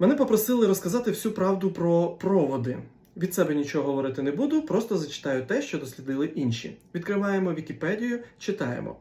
Мене попросили розказати всю правду про проводи. Від себе нічого говорити не буду, просто зачитаю те, що дослідили інші. Відкриваємо Вікіпедію, читаємо.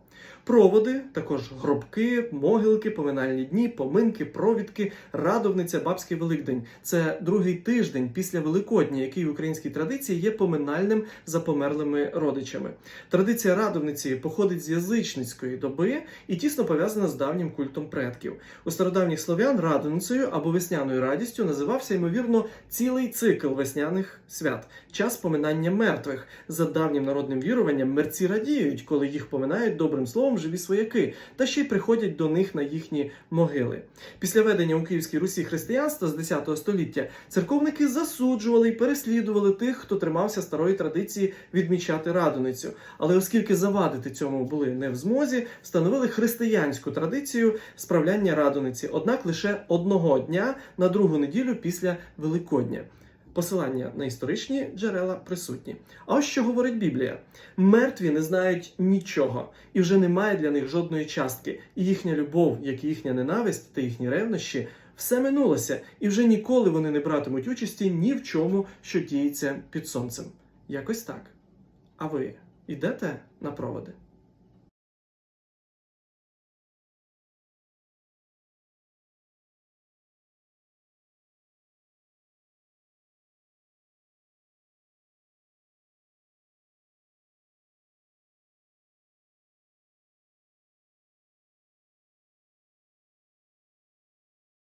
Проводи, також гробки, могилки, поминальні дні, поминки, провідки, радовниця, бабський Великдень. Це другий тиждень після Великодня, який в українській традиції є поминальним за померлими родичами. Традиція радовниці походить з язичницької доби і тісно пов'язана з давнім культом предків. У стародавніх слов'ян радоницею або весняною радістю називався ймовірно цілий цикл весняних свят, час поминання мертвих. За давнім народним віруванням мерці радіють, коли їх поминають добрим словом живі свояки, та ще й приходять до них на їхні могили. Після ведення у Київській Русі християнства з 10 століття церковники засуджували і переслідували тих, хто тримався старої традиції відмічати радоницю. Але оскільки завадити цьому були не в змозі, встановили християнську традицію справляння радониці, однак лише одного дня на другу неділю після Великодня. Посилання на історичні джерела присутні. А ось що говорить Біблія: мертві не знають нічого, і вже немає для них жодної частки. І їхня любов, як і їхня ненависть та їхні ревнощі, все минулося, і вже ніколи вони не братимуть участі ні в чому, що діється під сонцем. Якось так. А ви йдете на проводи?